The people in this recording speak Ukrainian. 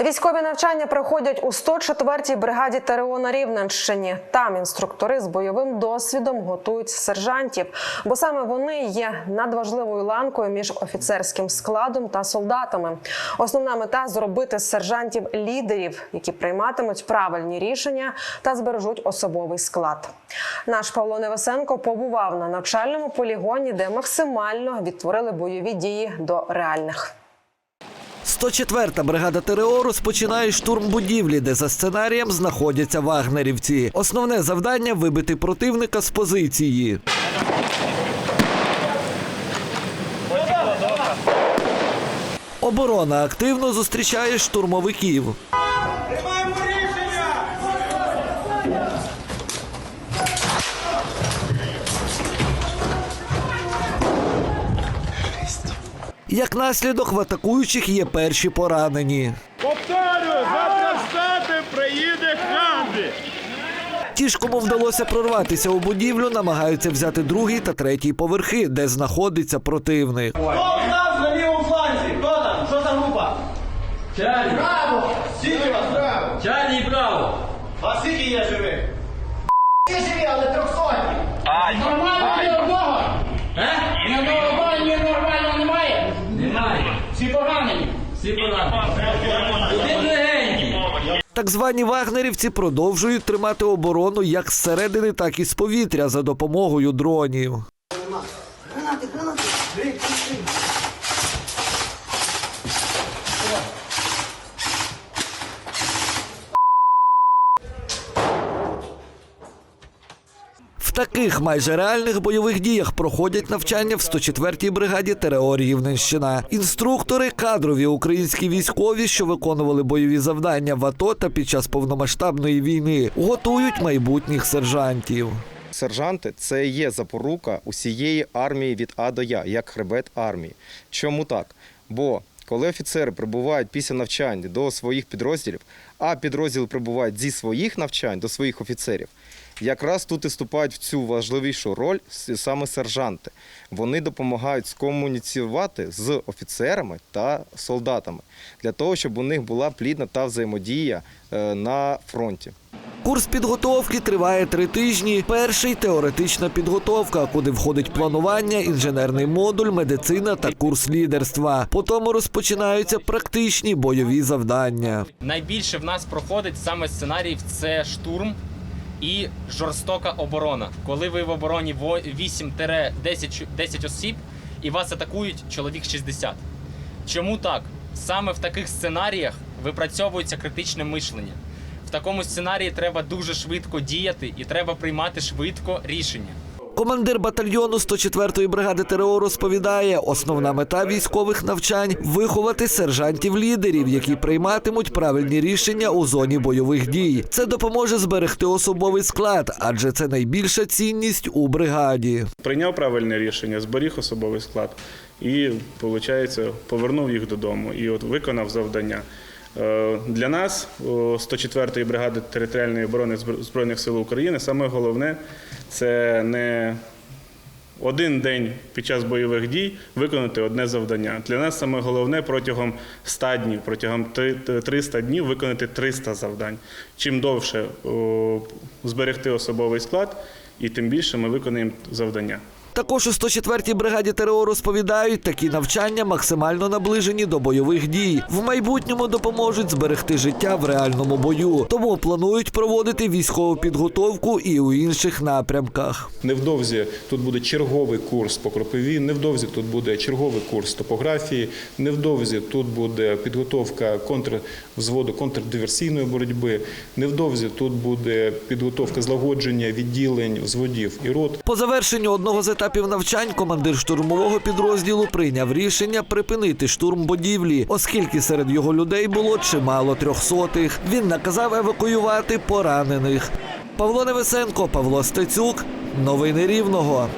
Військові навчання проходять у 104-й бригаді ТРО на Рівненщині. Там інструктори з бойовим досвідом готують сержантів, бо саме вони є надважливою ланкою між офіцерським складом та солдатами. Основна мета зробити з сержантів лідерів, які прийматимуть правильні рішення та збережуть особовий склад. Наш Павло Невесенко побував на навчальному полігоні, де максимально відтворили бойові дії до реальних. 104-та бригада ТРО розпочинає штурм будівлі, де за сценарієм знаходяться вагнерівці. Основне завдання вибити противника з позиції. Оборона активно зустрічає штурмовиків. Як наслідок в атакуючих є перші поранені. Повторюю, завтра встати приїде Ханді. Ті ж, кому вдалося прорватися у будівлю, намагаються взяти другий та третій поверхи, де знаходиться противник. Хто в нас на лівому фланзі? Хто там? Що за група? Чарлі, Браво! Скільки вас? Браво! Чарлі, браво! А скільки є живих? Всі живі, але трьохсотні. Нормально ні одного? Е? Ні одного бою, ні нормального немає? Немає. Всі поранені. Всі. Один легенький. Так звані вагнерівці продовжують тримати оборону як зсередини, так і з повітря за допомогою дронів. В таких майже реальних бойових діях проходять навчання в 104-й бригаді ТРО Рівненщина. Інструктори кадрові українські військові, що виконували бойові завдання в АТО та під час повномасштабної війни, готують майбутніх сержантів. Сержанти це є запорука усієї армії від А до Я, як хребет армії. Чому так? Бо коли офіцери прибувають після навчань до своїх підрозділів, а підрозділи прибувають зі своїх навчань до своїх офіцерів, якраз тут і вступають в цю важливішу роль саме сержанти. Вони допомагають скомуніцювати з офіцерами та солдатами для того, щоб у них була плідна та взаємодія е, на фронті. Курс підготовки триває три тижні. Перший теоретична підготовка, куди входить планування, інженерний модуль, медицина та курс лідерства. Потім розпочинаються практичні бойові завдання. Найбільше в нас проходить саме сценаріїв це штурм і жорстока оборона. Коли ви в обороні 8-10 10 осіб і вас атакують чоловік 60. Чому так? Саме в таких сценаріях випрацьовується критичне мишлення. В такому сценарії треба дуже швидко діяти і треба приймати швидко рішення. Командир батальйону 104-ї бригади ТРО розповідає, основна мета військових навчань виховати сержантів-лідерів, які прийматимуть правильні рішення у зоні бойових дій. Це допоможе зберегти особовий склад, адже це найбільша цінність у бригаді. прийняв правильне рішення, зберіг особовий склад і, виходить, повернув їх додому і от виконав завдання. Е, Для нас, 104-ї бригади територіальної оборони Збройних сил України, саме головне це не один день під час бойових дій виконати одне завдання. Для нас саме головне протягом 100 днів, протягом три- 300 днів виконати 300 завдань. Чим довше зберегти особовий склад, і тим більше ми виконаємо завдання. Також у 104-й бригаді ТРО розповідають, такі навчання максимально наближені до бойових дій. В майбутньому допоможуть зберегти життя в реальному бою. Тому планують проводити військову підготовку і у інших напрямках. Невдовзі тут буде черговий курс по кропиві, невдовзі тут буде черговий курс топографії, невдовзі тут буде підготовка контрвзводу контрдиверсійної боротьби, невдовзі тут буде підготовка злагодження відділень взводів і рот. По завершенню одного з етапів навчань командир штурмового підрозділу прийняв рішення припинити штурм будівлі, оскільки серед його людей було чимало трьохсотих. Він наказав евакуювати поранених. Павло Невесенко, Павло Стецюк. Новини Рівного.